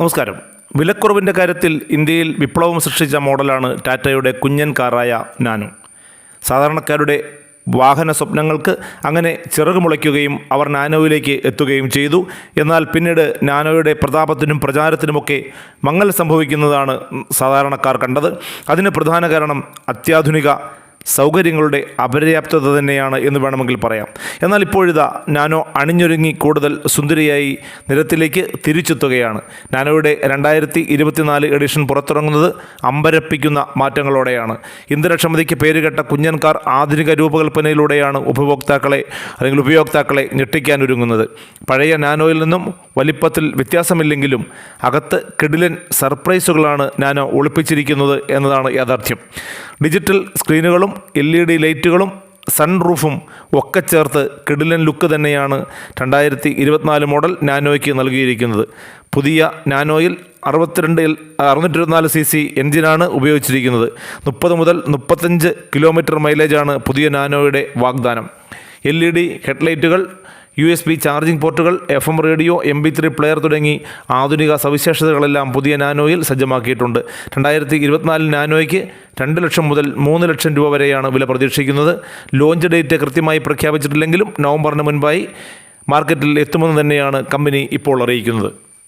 നമസ്കാരം. വിലക്കുറവിന്റെ കാര്യത്തിൽ ഇന്ത്യയിൽ വിപ്ലവം സൃഷ്ടിച്ച മോഡലാണ് ടാറ്റയുടെ കുഞ്ഞൻ കാറായ നാനോ. സാധാരണക്കാരുടെ വാഹന സ്വപ്നങ്ങൾക്ക് അങ്ങനെ ചിറക് മുളയ്ക്കുകയും അവർ നാനോയിലേക്ക് എത്തുകയും ചെയ്തു. എന്നാൽ പിന്നീട് നാനോയുടെ പ്രതാപത്തിനും പ്രചാരത്തിനുമൊക്കെ മങ്ങൽ സംഭവിക്കുന്നതാണ് സാധാരണക്കാർ കണ്ടത്. അതിന് പ്രധാന കാരണം അത്യാധുനിക സൗകര്യങ്ങളുടെ അപര്യാപ്തത തന്നെയാണ് എന്ന് വേണമെങ്കിൽ പറയാം. എന്നാൽ ഇപ്പോഴിതാ നാനോ അണിഞ്ഞൊരുങ്ങി കൂടുതൽ സുന്ദരിയായി നിരത്തിലേക്ക് തിരിച്ചെത്തുകയാണ്. നാനോയുടെ രണ്ടായിരത്തി ഇരുപത്തിനാല് എഡിഷൻ പുറത്തിറങ്ങുന്നത് അമ്പരപ്പിക്കുന്ന മാറ്റങ്ങളോടെയാണ്. ഇന്ധനക്ഷമതയ്ക്ക് പേരുകെട്ട കുഞ്ഞൻകാർ ആധുനിക രൂപകൽപ്പനയിലൂടെയാണ് ഉപഭോക്താക്കളെ അല്ലെങ്കിൽ ഉപയോക്താക്കളെ ഞെട്ടിക്കാനൊരുങ്ങുന്നത്. പഴയ നാനോയിൽ നിന്നും വലിപ്പത്തിൽ വ്യത്യാസമില്ലെങ്കിലും അകത്ത് കിടിലൻ സർപ്രൈസുകളാണ് നാനോ ഒളിപ്പിച്ചിരിക്കുന്നത് എന്നതാണ് യാഥാർത്ഥ്യം. ഡിജിറ്റൽ സ്ക്രീനുകളും എൽ ഇ ഡി ലൈറ്റുകളും സൺറൂഫും ഒക്കെ ചേർത്ത് കിടിലൻ ലുക്ക് തന്നെയാണ് രണ്ടായിരത്തി ഇരുപത്തിനാല് മോഡൽ നാനോയ്ക്ക് നൽകിയിരിക്കുന്നത്. പുതിയ നാനോയിൽ അറുപത്തിരണ്ട് അറുന്നൂറ്റി ഇരുപത്തിനാല് സി സി എൻജിനാണ് ഉപയോഗിച്ചിരിക്കുന്നത്. മുപ്പത് മുതൽ മുപ്പത്തഞ്ച് കിലോമീറ്റർ മൈലേജാണ് പുതിയ നാനോയുടെ വാഗ്ദാനം. എൽ ഇ ഡി ഹെഡ്ലൈറ്റുകൾ യു എസ് ബി ചാർജിംഗ് പോർട്ടുകൾ F M radio M P three player തുടങ്ങി ആധുനിക സവിശേഷതകളെല്ലാം പുതിയ നാനോയിൽ സജ്ജമാക്കിയിട്ടുണ്ട്. രണ്ടായിരത്തി ഇരുപത്തിനാലിൽ നാനോയ്ക്ക് രണ്ട് ലക്ഷം മുതൽ മൂന്ന് ലക്ഷം രൂപ വരെയാണ് വില പ്രതീക്ഷിക്കുന്നത്. ലോഞ്ച് ഡേറ്റ് കൃത്യമായി പ്രഖ്യാപിച്ചിട്ടില്ലെങ്കിലും നവംബറിന് മുൻപായി മാർക്കറ്റിൽ എത്തുമെന്ന് തന്നെയാണ് കമ്പനി ഇപ്പോൾ അറിയിക്കുന്നത്.